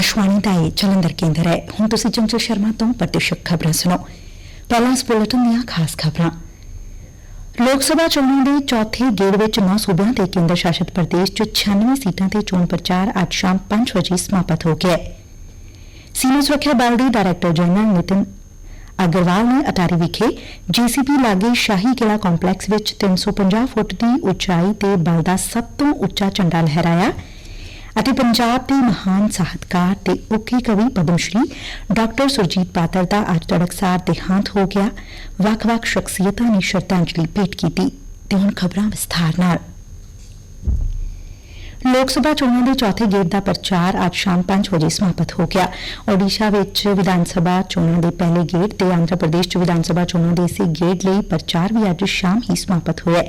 ਆਕਾਸ਼ਵਾਣੀ ਦਾ ਇਹ ਜਲੰਧਰ ਕੇਂਦਰ ਹੈ ਹੁਣ ਤੁਸੀਂ ਚੰਚਲ ਸ਼ਰਮਾ ਤੋਂ ਪ੍ਰਤੀਸ਼ਕ ਖਬਰਾਂ ਸੁਣੋ ਪਹਿਲਾਂ ਇਸ ਬੁਲੇਟਿਨ ਦੀਆਂ ਖਾਸ ਖਬਰਾਂ ਲੋਕ ਸਭਾ ਚੋਣਾਂ ਦੇ ਚੌਥੇ ਗੇੜ ਵਿੱਚ 9 ਸੂਬਿਆਂ ਤੇ ਕੇਂਦਰ ਸ਼ਾਸਿਤ ਪ੍ਰਦੇਸ਼ 'ਚ 96 ਸੀਟਾਂ ਤੇ ਚੋਣ ਪ੍ਰਚਾਰ ਅੱਜ ਸ਼ਾਮ 5 ਵਜੇ ਸਮਾਪਤ ਹੋ ਗਿਆ ਸੀਮਾ ਸੁਰੱਖਿਆ ਬਲ ਦੇ ਡਾਇਰੈਕਟਰ ਜਨਰਲ ਨਿਤਿਨ ਅਗਰਵਾਲ ਨੇ ਅਟਾਰੀ ਵਿਖੇ ਜੀਸੀਪੀ ਲਾਗੇ ਸ਼ਾਹੀ ਕਿਲਾ ਕੰਪਲੈਕਸ ਵਿੱਚ 350 ਫੁੱਟ ਦੀ ਉਚਾਈ ਤੇ ਬਲ ਦਾ ਸਭ ਤੋਂ ਉੱਚਾ ਝੰਡਾ ਲਹਿਰਾਇਆ ਅਤੇ ਪੰਜਾਬ ਦੇ ਮਹਾਨ ਸਾਹਿਤਕਾਰ ਤੇ ਉੱਕੀ ਕਵੀ ਪਦਮ ਸ਼੍ਰੀ ਡਾਕਟਰ ਸੁਰਜੀਤ ਪਾਤਰ ਦਾ ਅੱਜ ਤੜਕਸਾਰ ਦੇਹਾਂਤ ਹੋ ਗਿਆ। ਵੱਖ-ਵੱਖ ਸ਼ਖਸੀਅਤਾਂ ਨੇ ਸ਼ਰਧਾਂਜਲੀ ਭੇਟ ਕੀਤੀ ਤੇ ਹੁਣ ਖਬਰਾਂ ਵਿਸਥਾਰ ਨਾਲ। ਲੋਕ ਸਭਾ ਚੋਣਾਂ ਦੇ ਚੌਥੇ ਗੇੜ ਦਾ ਪ੍ਰਚਾਰ ਅੱਜ ਸ਼ਾਮ 5 ਵਜੇ ਸਮਾਪਤ ਹੋ ਗਿਆ। ਓਡੀਸ਼ਾ ਵਿੱਚ ਵਿਧਾਨ ਸਭਾ ਚੋਣਾਂ ਦੇ ਪਹਿਲੇ ਗੇੜ ਤੇ ਆਂਧਰਾ ਪ੍ਰਦੇਸ਼ 'ਚ ਵਿਧਾਨ ਸਭਾ ਚੋਣਾਂ ਦੇ ਇਸੇ ਗੇੜ ਲਈ ਪ੍ਰਚਾਰ ਵੀ ਅੱਜ ਸ਼ਾਮ ਹੀ ਸਮਾਪਤ ਹੋਇਆ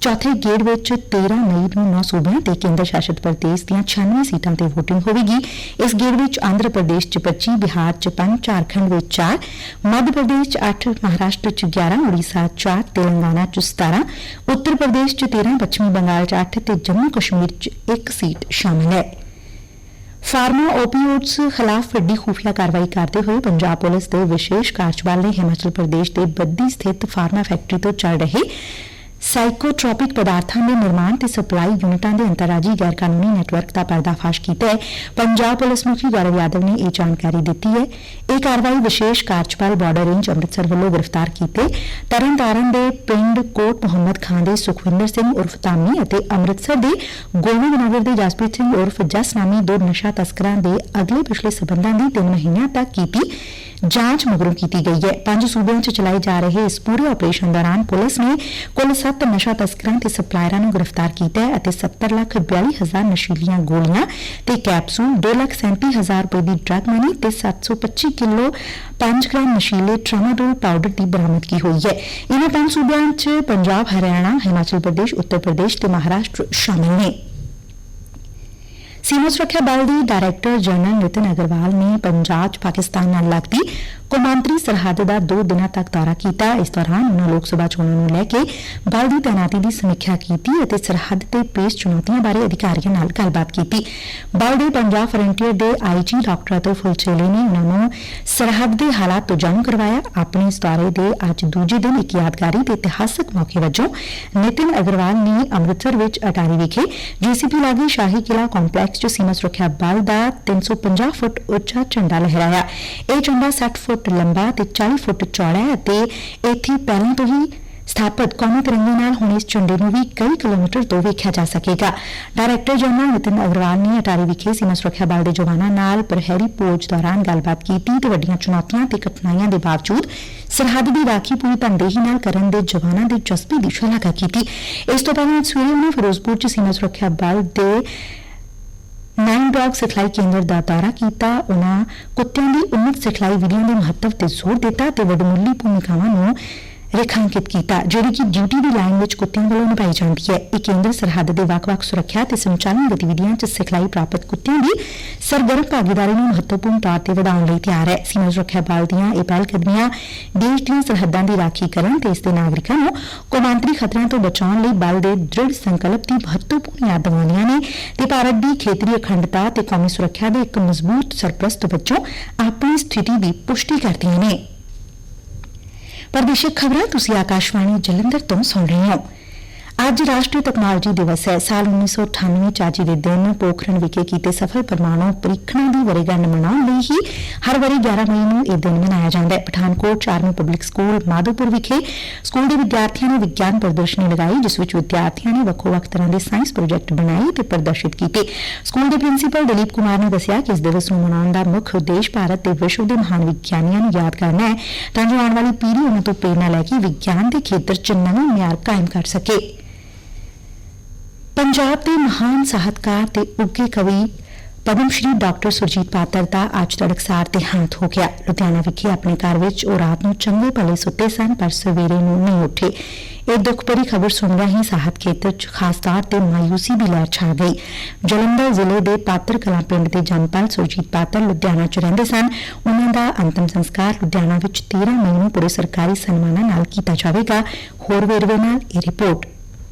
ਚੌਥੇ ਗੇੜ ਵਿੱਚ 13 ਮਈ ਨੂੰ 9 ਸੂਬਿਆਂ ਤੇ ਕੇਂਦਰ ਸ਼ਾਸਿਤ ਪ੍ਰਦੇਸ਼ ਦੀਆਂ 96 ਸੀਟਾਂ ਤੇ VOTING ਹੋਵੇਗੀ। ਇਸ ਗੇੜ ਵਿੱਚ ਆਂਧਰਾ ਪ੍ਰਦੇਸ਼ 'ਚ 25 ਬਿਹਾਰ 'ਚ 5 ਝਾਰਖੰਡ ਵਿੱਚ 4 ਮੱਧ ਪ੍ਰਦੇਸ਼ 'ਚ 8 ਮਹਾਰਾਸ਼ਟਰ 'ਚ 11 ਉੜੀਸਾ 'ਚ 4 ਤੇਲੰਗਾਨਾ 'ਚ 17 ਉੱਤਰ ਪ੍ਰਦੇਸ਼ 'ਚ 13 ਪੱਛਮੀ ਬੰਗਾਲ 'ਚ 8 ਤੇ ਜੰਮੂ ਕਸ਼ਮੀਰ 'ਚ ਇੱਕ ਸੀਟ ਸ਼ਾਮਲ ਹੈ। ਫਾਰਮਾ ਓਪੀਓਡਸ ਖਿਲਾਫ ਵੱਡੀ ਖੂਫੀਆ ਕਾਰਵਾਈ ਕਰਦੇ ਹੋਏ ਪੰਜਾਬ ਪੁਲਿਸ ਦੇ ਵਿਸ਼ੇਸ਼ ਕਾਰਜਬਲ ਨੇ ਹਿਮਾਚਲ ਪ੍ਰਦੇਸ਼ ਦੇ ਬੱਦੀ ਸਥਿਤ ਫਾਰਮਾ ਫੈਕਟਰੀ ਤੋਂ ਚੱਲ ਰਹੇ ਸਾਈਕੋਟ੍ਰੋਪਿਕ ਪਦਾਰਥਾਂ ਦੇ ਨਿਰਮਾਣ ਤੇ ਸਪਲਾਈ ਯੂਨਿਟਾਂ ਦੇ ਅੰਤਰਰਾਜੀ ਗੈਰਕਾਨੂੰਨੀ ਨੈਟਵਰਕ ਦਾ ਪਰਦਾਫਾਸ਼ ਕੀਤਾ ਹੈ। ਪੰਜਾਬ ਪੁਲਿਸ ਮੁਖੀ ਗੌਰਵ ਯਾਦਵ ਨੇ ਇਹ ਜਾਣਕਾਰੀ ਦਿੱਤੀ ਹੈ। ਇਹ ਕਾਰਵਾਈ ਵਿਸ਼ੇਸ਼ ਕਾਰਜਪਾਲ ਬਾਰਡਰ ਰੇਂਜ ਅੰਮ੍ਰਿਤਸਰ ਵੱਲੋਂ ਗ੍ਰਿਫਤਾਰ ਕੀਤੇ। ਤਰਨਤਾਰਨ ਦੇ ਪਿੰਡ ਕੋਟ ਮੁਹੰਮਦ ਖਾਨ ਦੇ ਸੁਖਵਿੰਦਰ ਸਿੰਘ ਉਰਫ ਤਾਮੀ ਅਤੇ ਅੰਮ੍ਰਿਤਸਰ ਦੇ ਗੋਬਿੰਦ ਨਗਰ ਦੇ ਜਸਪ੍ਰੀਤ ਸਿੰਘ ਉਰਫ ਜਸ ਨਾਮੀ ਦੋ ਨਸ਼ਾ ਤਸਕਰਾਂ ਦੇ ਅਗਲੇ ਪਿਛਲੇ ਸਬੰਧਾਂ ਦੀ 3 ਮਹੀਨਿਆਂ ਤੱਕ ਕੀਤੀ। ਜਾਂਚ ਮਗਰੋਂ ਕੀਤੀ ਗਈ ਹੈ। ਪੰਜ ਸੂਬਿਆਂ 'ਚ ਚਲਾਏ ਜਾ ਰਹੇ ਇਸ ਪੂਰੇ ਆਪਰੇਸ਼ਨ ਦੌਰਾਨ ਪੁਲਿਸ ਨੇ ਕੁੱਲ 7 ਨਸ਼ਾ ਤਸਕਰਾਂ ਤੇ ਸਪਲਾਇਰਾਂ ਨੂੰ ਗ੍ਰਿਫਤਾਰ ਕੀਤਾ ਹੈ ਅਤੇ 70 ਲੱਖ 42 ਹਜ਼ਾਰ ਨਸ਼ੀਲੀਆਂ ਗੋਲੀਆਂ ਤੇ ਕੈਪਸੂਲ 2 ਲੱਖ 37 ਹਜ਼ਾਰ ਰੁਪਏ ਦੀ ਡਰੱਗ ਮਨੀ ਤੇ 725 ਕਿਲੋ 5 ਗ੍ਰਾਮ ਨਸ਼ੀਲੇ ਟ੍ਰਾਮਾਡੋਲ ਪਾਊਡਰ ਦੀ ਬਰਾਮਦਗੀ ਹੋਈ ਹੈ। ਇਹਨਾਂ ਪੰਜ ਸੂਬਿਆਂ 'ਚ ਪੰਜਾਬ, ਹਰਿਆਣਾ, ਹਿਮਾਚਲ ਪ੍ਰਦੇਸ਼, ਉੱਤਰ ਪ੍ਰਦੇਸ਼ ਤੇ ਮਹਾਰਾਸ਼ਟਰ ਸ਼ਾਮਲ ਨੇ। ਸੀਮਾ ਸੁਰੱਖਿਆ ਬਲ ਦੀ ਡਾਇਰੈਕਟਰ ਜਨਰਲ ਨਿਤਿਨ ਅਗਰਵਾਲ ਨੇ ਪੰਜਾਬ 'ਚ ਪਾਕਿਸਤਾਨ ਨਾਲ ਲੱਗਦੀ ਕੌਮਾਂਤਰੀ ਸਰਹੱਦ ਦਾ 2 ਦਿਨਾਂ ਤੱਕ ਦੌਰਾ ਕੀਤਾ। ਇਸ ਦੌਰਾਨ ਉਨ੍ਹਾਂ ਲੋਕ ਸਭਾ ਚੋਣਾਂ ਨੂੰ ਲੈ ਕੇ ਬਲ ਦੀ ਤਾਇਨਾਤੀ ਦੀ ਸਮੀਖਿਆ ਕੀਤੀ ਅਤੇ ਸਰਹੱਦ ਤੇ ਪੇਸ਼ ਚੁਣੌਤੀਆਂ ਬਾਰੇ ਅਧਿਕਾਰੀਆਂ ਨਾਲ ਗੱਲਬਾਤ ਕੀਤੀ। ਬਲ ਦੇ ਪੰਜਾਬ ਫਰੰਟੀਅਰ ਦੇ ਆਈਜੀ ਡਾਕਟਰ ਅਤੁਲ ਫੁਲਚੇਲੇ ਨੇ ਉਨ੍ਹਾਂ ਨੂੰ ਸਰਹੱਦ ਦੇ ਹਾਲਾਤ ਤੋਂ ਜਾਣੂ ਕਰਵਾਇਆ। ਆਪਣੇ ਇਸ ਦੌਰੇ ਦੇ ਅੱਜ ਦੂਜੇ ਦਿਨ ਇੱਕ ਯਾਦਗਾਰੀ ਤੇ ਇਤਿਹਾਸਕ ਮੌਕੇ ਵਜੋਂ ਨਿਤਿਨ ਅਗਰਵਾਲ ਨੇ ਅੰਮ੍ਰਿਤਸਰ ਵਿੱਚ ਅਟਾਰੀ ਵਿਖੇ ਜੀਸੀਪੀ ਲਾਗੇ ਸ਼ਾਹੀ ਕਿਲਾ ਕੰਪਲੈਕਸ 'ਚ ਸੀਮਾ ਸੁਰੱਖਿਆ ਬਲ ਦਾ 350 ਫੁੱਟ ਉੱਚਾ ਝੰਡਾ ਲਹਿਰਾਇਆ। ਇਹ ਝੰਡਾ 60 ਫੁੱਟ ਲੰਬਾ ਤੇ 40 ਫੁੱਟ ਚੌੜਾ ਹੈ ਅਤੇ ਇੱਥੇ ਪਹਿਲਾਂ ਤੋਂ ਹੀ ਸਥਾਪਿਤ ਕੌਮੀ ਤਿਰੰਗੇ ਨਾਲ ਹੁਣ ਇਸ ਝੰਡੇ ਨੂੰ ਵੀ ਕਈ ਕਿਲੋਮੀਟਰ ਤੋਂ ਵੇਖਿਆ ਜਾ ਸਕੇਗਾ। ਡਾਇਰੈਕਟਰ ਜਨਰਲ ਨਿਤਿਨ ਅਗਰਵਾਲ ਨੇ ਅਟਾਰੀ ਵਿਖੇ ਸੀਮਾ ਸੁਰੱਖਿਆ ਬਲ ਦੇ ਜਵਾਨਾਂ ਨਾਲ ਪ੍ਰਹਿਰੀ ਪੋਜ ਦੌਰਾਨ ਗੱਲਬਾਤ ਕੀਤੀ ਤੇ ਵੱਡੀਆਂ ਚੁਣੌਤੀਆਂ ਤੇ ਕਠਿਨਾਈਆਂ ਦੇ ਬਾਵਜੂਦ ਸਰਹੱਦ ਦੀ ਰਾਖੀ ਪੂਰੀ ਤਨਦੇਹੀ ਨਾਲ ਕਰਨ ਦੇ ਜਵਾਨਾਂ ਦੇ ਜਜ਼ਬੇ ਦੀ ਸ਼ਲਾਘਾ ਕੀਤੀ। ਇਸ ਤੋਂ ਪਹਿਲਾਂ ਅੱਜ ਸਵੇਰੇ ਉਹਨੇ ਫਿਰੋਜ਼ਪੁਰ ਚ ਸੀਮਾ ਸੁਰੱਖਿਆ ਬਲ ਦੇ ਨਾਈਨ ਡੌਗ ਸਿਖਲਾਈ ਕੇਂਦਰ ਦਾ ਦੌਰਾ ਕੀਤਾ, ਉਹਨਾਂ ਕੁੱਤਿਆਂ ਦੀ ਉન્નਤ ਸਿਖਲਾਈ ਵਿਧੀਆਂ ਦੇ ਮਹੱਤਵ ਤੇ ਜ਼ੋਰ ਦਿੱਤਾ ਤੇ ਵਡਮੁੱਲੀ ਭੂਮਿਕਾਵਾਂ ਨੂੰ ਰੇਖਾਂਕਿਤ ਕੀਤਾ, ਜਿਹੜੀ ਕਿ ਡਿਊਟੀ ਦੀ ਲਾਈਨ ਵਿੱਚ ਕੁੱਤਿਆਂ ਵੱਲੋਂ ਨਿਭਾਈ ਜਾਂਦੀ ਹੈ। ਇਹ ਕੇਂਦਰ ਸਰਹੱਦ ਦੇ ਵੱਖ-ਵੱਖ ਸੁਰੱਖਿਆ ਤੇ ਸੰਚਾਲਨ ਗਤੀਵਿਧੀਆਂ 'ਚ ਸਿਖਲਾਈ ਪ੍ਰਾਪਤ ਕੁੱਤਿਆਂ ਦੀ ਸਰਗਰਮ ਭਾਗੀਦਾਰੀ ਨੂੰ ਮਹੱਤਵਪੂਰਨ ਤੌਰ ਤੇ ਵਧਾਉਣ ਲਈ ਤਿਆਰ ਹੈ। ਸੀਮਾ ਸੁਰੱਖਿਆ ਬਲ ਦੀਆਂ ਇਹ ਪਹਿਲ ਕਦਮੀਆਂ ਦੇਸ਼ ਦੀਆਂ ਸਰਹੱਦਾਂ ਦੀ ਰਾਖੀ ਕਰਨ ਤੇ ਇਸ ਦੇ ਨਾਗਰਿਕਾਂ ਨੂੰ ਕੌਮਾਂਤਰੀ ਖਤਰਿਆਂ ਤੋਂ ਬਚਾਉਣ ਲਈ ਬਲ ਦੇ ਦ੍ਰਿੜ ਸੰਕਲਪ ਦੀ ਮਹੱਤਵਪੂਰਨ ਯਾਦ ਦਿਵਾਉਂਦੀਆਂ ਨੇ। ਤੇ ਭਾਰਤ ਦੀ ਖੇਤਰੀ ਅਖੰਡਤਾ ਤੇ ਕੌਮੀ ਸੁਰੱਖਿਆ ਦੇ ਇੱਕ ਮਜ਼ਬੂਤ ਸਰਪ੍ਰਸਤ ਵਜੋਂ ਆਪਣੀ ਸਥਿਤੀ ਦੀ ਪੁਸ਼ਟੀ ਕਰਦੀਆਂ ਨੇ। ਪ੍ਰਦੇਸ਼ਿਕ ਖਬਰਾਂ ਤੁਸੀਂ ਆਕਾਸ਼ਵਾਣੀ ਜਲੰਧਰ ਤੋਂ ਸੁਣ ਰਹੇ ਹੋ। ਅੱਜ ਰਾਸ਼ਟਰੀ ਤਕਨਾਲੋਜੀ ਦਿਵਸ ਹੈ। ਸਾਲ 1998 ਚ ਅੱਜ ਦੇ ਦਿਨ ਪੋਖਰਨ ਵਿਖੇ ਕੀਤੇ ਸਫਲ ਪਰਮਾਣੂ ਪ੍ਰੀਖਣਾਂ ਦੀ ਵਰੇਗੰਢ ਮਨਾਉਣ ਲਈ ਹੀ ਹਰ ਵਾਰੀ 11 ਮਈ ਨੂੰ ਇਹ ਦਿਨ ਮਨਾਇਆ ਜਾਂਦਾ ਹੈ। ਪਠਾਨਕੋਟ ਚਾਰਮੀ ਪਬਲਿਕ ਸਕੂਲ ਮਾਧੋਪੁਰ ਵਿਖੇ ਸਕੂਲ ਦੇ ਵਿਦਿਆਰਥੀਆਂ ਨੇ ਵਿਗਿਆਨ ਪ੍ਰਦਰਸ਼ਨੀ ਲਗਾਈ, ਜਿਸ ਵਿੱਚ ਵਿਦਿਆਰਥੀਆਂ ਨੇ ਵੱਖੋ-ਵੱਖ ਤਰ੍ਹਾਂ ਦੇ ਸਾਇੰਸ ਪ੍ਰੋਜੈਕਟ ਬਣਾਏ ਤੇ ਪ੍ਰਦਰਸ਼ਿਤ ਕੀਤੇ। ਸਕੂਲ ਦੇ ਪ੍ਰਿੰਸੀਪਲ ਦਲੀਪ ਕੁਮਾਰ ਨੇ ਦੱਸਿਆ ਕਿ ਇਸ ਦਿਵਸ ਨੂੰ ਮਨਾਉਣ ਦਾ ਮੁੱਖ ਉਦੇਸ਼ ਭਾਰਤ ਦੇ ਵਿਸ਼ਵ ਦੇ ਮਹਾਨ ਵਿਗਿਆਨੀਆਂ ਨੂੰ ਯਾਦ ਕਰਨਾ ਹੈ, ਤਾਂ ਜੋ ਆਉਣ ਵਾਲੀ ਪੀੜ੍ਹੀ ਉਹਨਾਂ ਤੋਂ ਪ੍ਰੇਰਨਾ ਲੈ ਕੇ ਵਿਗਿਆਨ ਦੇ ਖੇਤਰ 'ਚ ਨਵੇਂ ਮਿਆਰ ਕਾਇਮ ਕਰ ਸਕੇ। ਪੰਜਾਬ ਦੇ ਮਹਾਨ ਸਾਹਿਤਕਾਰ ਤੇ ਉੱਘੇ ਕਵੀ ਪਦਮ ਸ਼੍ਰੀ ਡਾਕਟਰ ਸੁਰਜੀਤ ਪਾਤਰ ਦਾ ਅੱਜ ਤੜਕਸਾਰ ਦੇਹਾਂਤ ਹੋ ਗਿਆ। ਲੁਧਿਆਣਾ ਵਿਖੇ ਆਪਣੇ ਘਰ ਵਿੱਚ ਉਹ ਰਾਤ ਨੂੰ ਚੰਗੇ ਭਲੇ ਸੁੱਤੇ ਸਨ, ਪਰ ਸਵੇਰੇ ਨੂੰ ਨਹੀਂ ਉੱਠੇ। ਇਹ ਦੁੱਖ ਭਰੀ ਖਬਰ ਸੁਣਦਿਆਂ ਹੀ ਸਾਹਿਤ ਖੇਤਰ 'ਚ ਖਾਸ ਤੌਰ ਤੇ ਮਾਇੂਸੀ ਦੀ ਲਹਿਰ ਛਾ ਗਈ। ਜਲੰਧਰ ਜ਼ਿਲ੍ਹੇ ਦੇ ਪਾਤਰ ਕਲਾਂ ਪਿੰਡ ਦੇ ਜਨਪਾਲ ਸੁਰਜੀਤ ਪਾਤਰ ਲੁਧਿਆਣਾ 'ਚ ਰਹਿੰਦੇ ਸਨ। ਉਹਨਾਂ ਦਾ ਅੰਤਮ ਸੰਸਕਾਰ ਲੁਧਿਆਣਾ ਵਿੱਚ 13 ਮਈ ਨੂੰ ਪੂਰੇ ਸਰਕਾਰੀ ਸਨਮਾਨਾਂ ਨਾਲ ਕੀਤਾ ਜਾਵੇਗਾ। ਹੋਰ ਵੇਰਵੇ ਨਾਲ ਇਹ ਰਿਪੋਰਟ।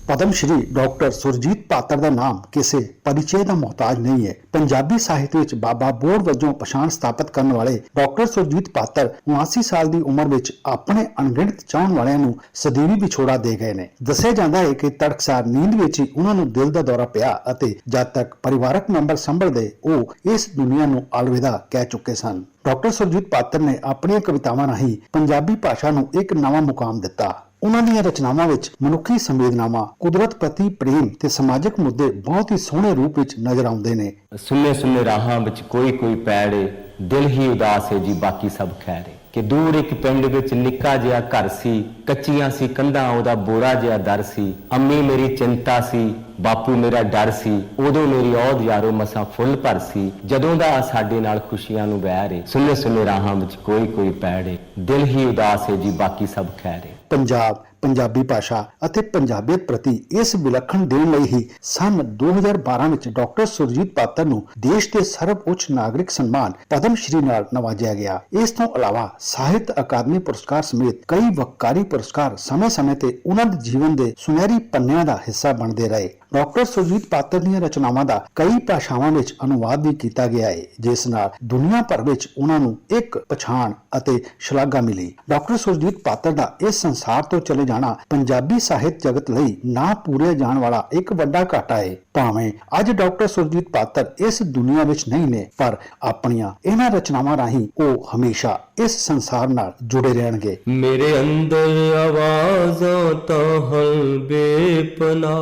ਪਦਮ ਸ਼੍ਰੀ ਡਾਕਟਰ ਸੁਰਜੀਤ ਪਾਤਰ ਦਾ ਨਾਮ ਕਿਸੇ ਪਰਿਚੈ ਦਾ ਮੁਹਤਾਜ ਨਹੀਂ ਹੈ। ਪੰਜਾਬੀ ਸਾਹਿਤ ਵਿੱਚ ਬਾਬਾ ਬੋੜ ਵਜੋਂ ਪਛਾਣ ਸਥਾਪਿਤ ਕਰਨ ਵਾਲੇ ਡਾਕਟਰ ਸੁਰਜੀਤ ਪਾਤਰ 79 ਸਾਲ ਦੀ ਉਮਰ ਵਿੱਚ ਆਪਣੇ ਅਣਗਿਣਤ ਚਾਹਣ ਵਾਲਿਆਂ ਨੂੰ ਸਦੀਵੀ ਵਿਛੋੜਾ ਦੇ ਗਏ ਨੇ। ਦੱਸਿਆ ਜਾਂਦਾ ਹੈ ਕਿ ਤੜਕਸਾਰ ਨੀਂਦ ਵਿੱਚ ਹੀ ਉਹਨਾਂ ਨੂੰ ਦਿਲ ਦਾ ਦੌਰਾ ਪਿਆ ਅਤੇ ਜਦ ਤੱਕ ਪਰਿਵਾਰਕ ਮੈਂਬਰ ਸੰਭਲਦੇ, ਉਹ ਇਸ ਦੁਨੀਆ ਨੂੰ ਅਲਵਿਦਾ ਕਹਿ ਚੁੱਕੇ ਸਨ। ਡਾਕਟਰ ਸੁਰਜੀਤ ਪਾਤਰ ਨੇ ਆਪਣੀਆਂ ਕਵਿਤਾਵਾਂ ਰਾਹੀਂ ਪੰਜਾਬੀ ਭਾਸ਼ਾ ਨੂੰ ਇੱਕ ਨਵਾਂ ਮੁਕਾਮ ਦਿੱਤਾ। ਉਹਨਾਂ ਦੀਆਂ ਰਚਨਾਵਾਂ ਵਿੱਚ ਮਨੁੱਖੀ ਸੰਵੇਦਨਾਵਾਂ, ਕੁਦਰਤ ਪ੍ਰਤੀ ਪ੍ਰੇਮ ਤੇ ਸਮਾਜਿਕ ਮੁੱਦੇ ਬਹੁਤ ਹੀ ਸੋਹਣੇ ਰੂਪ ਵਿੱਚ ਨਜ਼ਰ ਆਉਂਦੇ ਨੇ। ਸੁੰਨੇ ਸੁੰਨੇ ਰਾਹਾਂ ਵਿੱਚ ਕੋਈ ਕੋਈ ਪੈੜ ਏ ਦਿਲ ਹੀ ਉਦਾਸ ਹੈ ਜੀ, ਬਾਕੀ ਸਭ ਖੈਰ। ਏ ਕਿ ਦੂਰ ਇੱਕ ਪਿੰਡ ਵਿੱਚ ਨਿੱਕਾ ਜਿਹਾ ਘਰ ਸੀ, ਕੱਚੀਆਂ ਸੀ ਕੰਧਾਂ, ਉਹਦਾ ਬੋਰਾ ਜਿਹਾ ਦਰ ਸੀ। ਅੰਮੀ ਮੇਰੀ ਚਿੰਤਾ ਸੀ, ਬਾਪੂ ਮੇਰਾ ਡਰ ਸੀ, ਉਦੋਂ ਮੇਰੀ ਔਦ ਯਾਰੋ ਮਸਾਂ ਫੁੱਲ ਭਰ ਸੀ। ਜਦੋਂ ਦਾ ਸਾਡੇ ਨਾਲ ਖੁਸ਼ੀਆਂ ਨੂੰ ਬਹਿ ਰੇ ਸੁੰਨੇ ਸੁੰਨੇ ਰਾਹਾਂ ਵਿੱਚ ਕੋਈ ਕੋਈ ਪੈੜ ਏ ਦਿਲ ਹੀ ਉਦਾਸ ਹੈ ਜੀ, ਬਾਕੀ ਸਭ ਖੈਰ। ਏ ਪੰਜਾਬ, ਪੰਜਾਬੀ ਭਾਸ਼ਾ ਅਤੇ ਪੰਜਾਬੀਅਤ ਪ੍ਰਤੀ ਇਸ ਵਿਲੱਖਣ ਦੇਣ ਲਈ ਹੀ ਸਨ 2012 ਵਿੱਚ ਡਾਕਟਰ ਸੁਰਜੀਤ ਪਾਤਰ ਨੂੰ ਦੇਸ਼ ਦੇ ਸਰਵਉੱਚ ਨਾਗਰਿਕ ਸਨਮਾਨ ਪਦਮ ਸ਼੍ਰੀ ਨਾਲ ਨਵਾਜਿਆ ਗਿਆ। ਇਸ ਤੋਂ ਇਲਾਵਾ ਸਾਹਿਤ ਅਕਾਦਮੀ ਪੁਰਸਕਾਰ ਸਮੇਤ ਕਈ ਵਕਾਰੀ ਪੁਰਸਕਾਰ ਸਮੇਂ-ਸਮੇਂ ਤੇ ਉਹਨਾਂ ਦੇ ਜੀਵਨ ਦੇ ਸੁਨਹਿਰੀ ਪੰਨਿਆਂ ਦਾ ਹਿੱਸਾ ਬਣਦੇ ਰਹੇ। ਡਾਕਟਰ ਸੁਰਜੀਤ ਪਾਤਰ ਦੀਆਂ ਰਚਨਾਵਾਂ ਦਾ ਕਈ ਭਾਸ਼ਾਵਾਂ ਵਿੱਚ ਅਨੁਵਾਦ ਵੀ ਕੀਤਾ ਗਿਆ ਹੈ ਜਿਸ ਨਾਲ ਦੁਨੀਆ ਭਰ ਵਿੱਚ ਉਹਨਾਂ ਨੂੰ ਇੱਕ ਪਛਾਣ ਅਤੇ ਸ਼ਲਾਘਾ ਮਿਲੀ। ਡਾਕਟਰ ਸੁਰਜੀਤ ਪਾਤਰ ਦਾ ਇਸ ਸੰਸਾਰ ਤੋਂ ਚਲੇ ਜਾਣਾ ਪੰਜਾਬੀ ਸਾਹਿਤ ਜਗਤ ਲਈ ਨਾ ਪੂਰਿਆ ਜਾਣ ਵਾਲਾ ਇੱਕ ਵੱਡਾ ਘਾਟਾ ਹੈ ਭਾਵੇਂ ਅੱਜ ਡਾਕਟਰ ਸੁਰਜੀਤ ਪਾਤਰ ਇਸ ਦੁਨੀਆ ਵਿੱਚ ਨਹੀਂ ਨੇ, ਪਰ ਆਪਣੀਆਂ ਇਹਨਾਂ ਰਚਨਾਵਾਂ ਰਾਹੀਂ ਉਹ ਹਮੇਸ਼ਾ ਇਸ ਸੰਸਾਰ ਨਾਲ ਜੁੜੇ ਰਹਿਣਗੇ। ਮੇਰੇ ਅੰਦਰ ਆਵਾਜ਼ਾਂ ਤਾਂ ਹਲ ਬੇਪਨਾ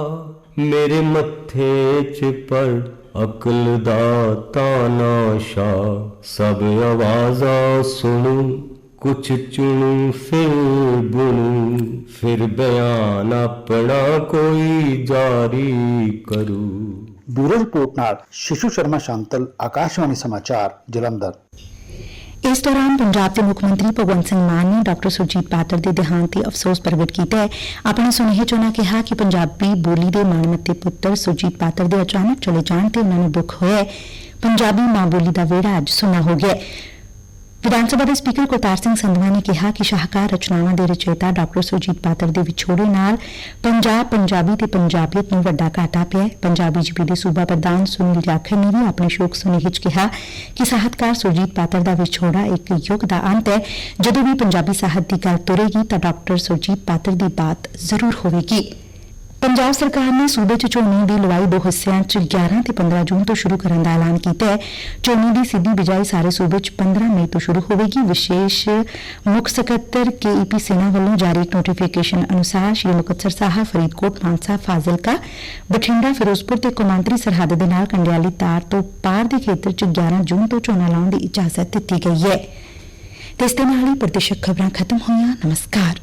ਮੇਰੇ ਮੱਥੇ 'ਚ ਪਰ ਅਕਲ ਦਾ ਤਾਨਾਸ਼ਾ ਸਭ ਆਵਾਜ਼ਾਂ ਸੁਣੂ, ਕੁਛ ਚੁਣੂ, ਫਿਰ ਬੁਣੂ। ਫਿਰ ਬਿਆਨ ਆਪਣਾ ਕੋਈ ਜਾਰੀ ਕਰੂ। ਬਿਊਰੋ ਰਿਪੋਰਟ ਨਾਲ ਸ਼ਿਸ਼ੂ ਸ਼ਰਮਾ ਸ਼ਾਂਤਲ, ਆਕਾਸ਼ਵਾਣੀ ਸਮਾਚਾਰ ਜਲੰਧਰ। ਇਸ ਦੌਰਾਨ ਪੰਜਾਬ ਦੇ ਮੁੱਖ ਮੰਤਰੀ ਭਗਵੰਤ ਸਿੰਘ ਮਾਨ ਨੇ ਡਾਕਟਰ ਸੁਰਜੀਤ ਪਾਤਰ ਦੇ ਦੇਹਾਂਤ ਤੇ ਅਫਸੋਸ ਪ੍ਰਗਟ ਕੀਤਾ ਹੈ। ਆਪਣੇ ਸੁਨੇਹੇ 'ਚ ਉਨ੍ਹਾਂ ਕਿਹਾ ਕਿ ਪੰਜਾਬੀ ਬੋਲੀ ਦੇ ਮਾਣਮੱਤੇ ਪੁੱਤਰ ਸੁਰਜੀਤ ਪਾਤਰ ਦੇ ਅਚਾਨਕ ਚਲੇ ਜਾਣ ਤੇ ਉਨ੍ਹਾਂ ਨੂੰ ਦੁੱਖ ਹੋਇਆ ਹੈ। ਪੰਜਾਬੀ ਮਾਂ ਬੋਲੀ ਦਾ ਵਿਹੜਾ ਅੱਜ ਸੁਨਾ ਹੋ ਗਿਆ ਹੈ। ਵਿਧਾਨ ਸਭਾ ਦੇ ਸਪੀਕਰ ਕੁਲਤਾਰ ਸਿੰਘ ਸੰਧਵਾ ਨੇ ਕਿਹਾ ਕਿ ਸ਼ਾਹਕਾਰ ਰਚਨਾਵਾਂ ਦੇ ਰਚੇਤਾ ਡਾਕਟਰ ਸੁਰਜੀਤ ਪਾਤਰ ਦੇ ਵਿਛੋੜੇ ਨਾਲ ਪੰਜਾਬ ਪੰਜਾਬੀ ਤੇ ਪੰਜਾਬੀਅਤ ਨੂੰ ਵੱਡਾ ਘਾਟਾ ਪਿਆ ਹੈ। ਪੰਜਾਬੀ ਜੀਪੀ ਦੇ ਸੂਬਾ ਪ੍ਰਧਾਨ ਸੁਨੀਲ ਜਾਖੜ ਨੇ ਵੀ ਆਪਣੇ ਸ਼ੋਕ ਸੁਨੇਹੇ 'ਚ ਕਿਹਾ ਕਿ ਸਾਹਿਤਕਾਰ ਸੁਰਜੀਤ ਪਾਤਰ ਦਾ ਵਿਛੋੜਾ ਇੱਕ ਯੁੱਗ ਦਾ ਅੰਤ ਹੈ। ਜਦੋਂ ਵੀ ਪੰਜਾਬੀ ਸਾਹਿਤ ਦੀ ਗੱਲ ਤੁਰੇਗੀ ਤਾਂ ਡਾਕਟਰ ਸੁਰਜੀਤ ਪਾਤਰ ਦੀ ਬਾਤ ਜ਼ਰੂਰ ਹੋਵੇਗੀ। ਪੰਜਾਬ ਸਰਕਾਰ ਨੇ ਸੂਬੇ 'ਚ ਝੋਨੇ ਦੀ ਲਵਾਈ ਦੋ ਹਿੱਸਿਆਂ 'ਚ 11 ਤੇ 15 ਜੂਨ ਤੋਂ ਸ਼ੁਰੂ ਕਰਨ ਦਾ ਐਲਾਨ ਕੀਤਾ ਹੈ। ਝੋਨੇ ਦੀ ਸਿੱਧੀ ਬਿਜਾਈ ਸਾਰੇ ਸੂਬੇ 'ਚ 15 ਮਈ ਤੋਂ ਸ਼ੁਰੂ ਹੋਵੇਗੀ। ਵਿਸ਼ੇਸ਼ ਮੁੱਖ ਸਕੱਤਰ ਕੇਈਪੀ ਸੇਨਾ ਵੱਲੋਂ ਜਾਰੀ ਇੱਕ ਨੋਟੀਫਿਕੇਸ਼ਨ ਅਨੁਸਾਰ ਸ਼੍ਰੀ ਮੁਕਤਸਰ ਸਾਹਿਬ, ਫਰੀਦਕੋਟ, ਮਾਨਸਾ, ਫਾਜ਼ਿਲਕਾ, ਬਠਿੰਡਾ, ਫਿਰੋਜ਼ਪੁਰ ਤੇ ਕੌਮਾਂਤਰੀ ਸਰਹੱਦ ਦੇ ਨਾਲ ਕੰਡਿਆਲੀ ਤਾਰ ਤੋਂ ਪਾਰ ਦੇ ਖੇਤਰ 'ਚ 11 ਜੂਨ ਤੋਂ ਝੋਨਾ ਲਾਉਣ ਦੀ ਇਜਾਜ਼ਤ ਦਿੱਤੀ ਗਈ ਹੈ। ਤੇ ਇਸ ਦੇ ਨਾਲ ਹੀ ਪ੍ਰਦੇਸ਼ਕ ਖਬਰਾਂ ਖਤਮ ਹੋਈਆਂ। ਨਮਸਕਾਰ।